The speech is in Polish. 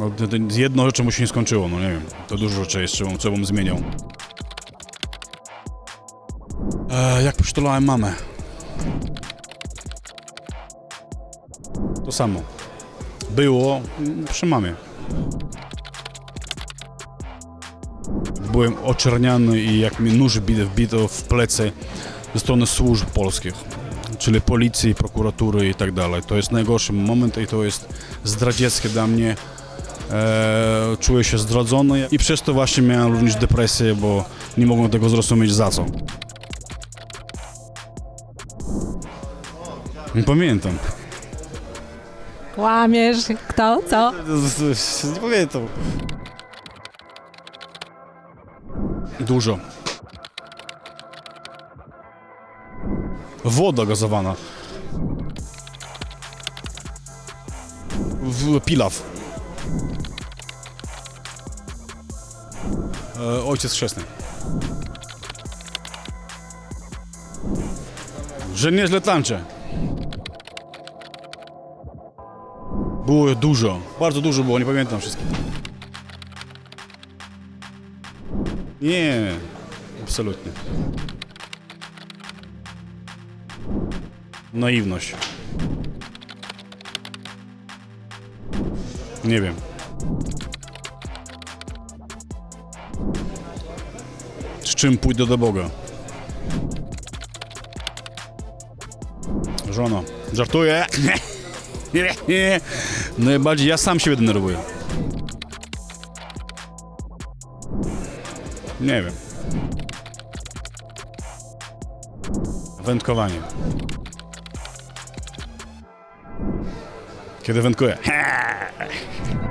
No, to, to jedno rzeczy mu się nie skończyło, no nie wiem. To dużo rzeczy bym- co bym zmieniał. E, jak przytulałem mamę? To samo. Było mm, przy mamie. Byłem oczerniany i jak mi nóż bito, wbito w plecy ze strony służb polskich, czyli policji, prokuratury i tak dalej. To jest najgorszy moment i to jest zdradzieckie dla mnie. E, czuję się zdradzony i przez to właśnie miałem również depresję, bo nie mogłem tego zrozumieć za co. Nie pamiętam. Kłamiesz. Kto? Co? Nie pamiętam. Dużo. Woda gazowana. W pilaw. E, ojciec chrzestny. Że nieźle tańczę. Było dużo, bardzo dużo było, nie pamiętam wszystkich. Nie, absolutnie. Naiwność. Nie wiem. Czym pójdę do Boga? Żono, żartuję. Najbardziej ja sam siebie denerwuję. Nie wiem. Wędkowanie. Kiedy wędkuję?